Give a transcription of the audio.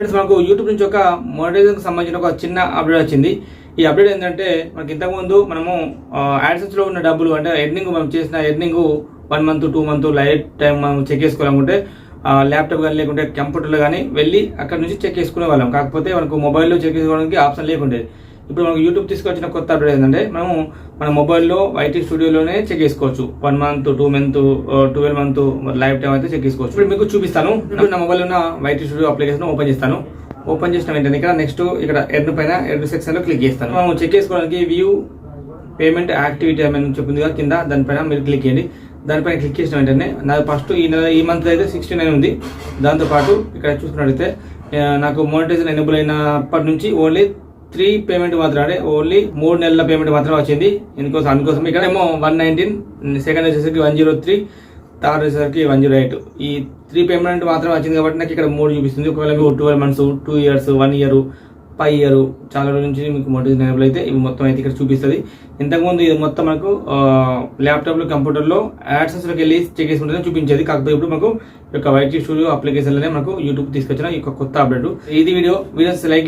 Friends మనకు YouTube నుంచి ఒక మోడరేషన్కి సంబంధించిన ఒక చిన్న అప్డేట్ వచ్చింది. ఈ అప్డేట్ ఏంటంటే మనకి ఇంతకుముందు మనము యాడ్సెన్స్లో ఉన్న డబ్బులు అంటే ఎర్నింగ్ మనం చేసిన earning one month two month lifetime మనం చెక్ చేసుకోవాలనుకుంటే ల్యాప్టాప్ కానీ లేకుంటే కంప్యూటర్లో కానీ వెళ్ళి అక్కడ నుంచి చెక్ చేసుకునే వాళ్ళం. కాకపోతే మనకు మొబైల్లో చెక్ చేసుకోవడానికి ఆప్షన్ లేకుండేది ఇప్పుడు మనకు యూట్యూబ్ తీసుకొచ్చిన కొత్త అప్డేట్ ఏంటంటే మనము మన మొబైల్లో వైటీ స్టూడియోలోనే చెక్ చేసుకోవచ్చు. One month two month twelve month lifetime అయితే చెక్ చేసుకోవచ్చు. ఇప్పుడు మీకు చూపిస్తాను. ఇప్పుడు నా మొబైల్ ఉన్న వైటీ స్టూడియో అప్లికేషన్ ఓపెన్ చేస్తాను. ఓపెన్ చేసిన వెంటనే ఇక్కడ నెక్స్ట్ ఇక్కడ ఎర్న్ పైన ఎర్న్ సెక్షన్లో క్లిక్ చేస్తాను. మనం చెక్ చేసుకోవడానికి వ్యూ పేమెంట్ యాక్టివిటీ అని చెప్పింది కదా కింద దానిపైన మీరు క్లిక్ చేయండి. దానిపైన క్లిక్ చేసిన వెంటనే నాకు ఫస్ట్ ఈ నెల ఈ మంత్ అయితే సిక్స్టీ నైన్ ఉంది దాంతోపాటు ఇక్కడ చూసుకున్నట్టయితే నాకు మోనిటైజేషన్ ఎనేబుల్ అయినప్పటి నుంచి ఓన్లీ త్రీ పేమెంట్ మాత్రం అంటే ఓన్లీ మూడు నెలల పేమెంట్ మాత్రం వచ్చింది. ఇందుకోసం అందుకోసం ఇక్కడ ఏమో వన్ నైన్టీన్ సెకండ్ వచ్చేసరికి వన్ జీరో త్రీ థర్డ్ వచ్చేసరికి వన్ జీరో ఎయిట్. ఈ త్రీ పేమెంట్ మాత్రం వచ్చింది కాబట్టి నాకు ఇక్కడ మూడు చూపిస్తుంది. ఒకవేళ మీకు twelve months two years one year five year చాలా రోజుల నుంచి మీకు మోటివేషన్ ఎనేబుల్ అయితే ఇవి మొత్తం అయితే ఇక్కడ చూపిస్తుంది. ఇంతకుముందు ఇది మొత్తం మనకు ల్యాప్టాప్లో కంప్యూటర్లో యాడ్సెస్లోకి వెళ్ళి చెక్ చేసుకుంటే చూపించేది. కాకపోతే ఇప్పుడు మనకు ఈ యొక్క వైట్ స్టూడియో అప్లికేషన్లోనే మనకు యూట్యూబ్ తీసుకొచ్చిన ఈ యొక్క కొత్త అప్డేట్. ఇది వీడియో వీడియోస్ లైక్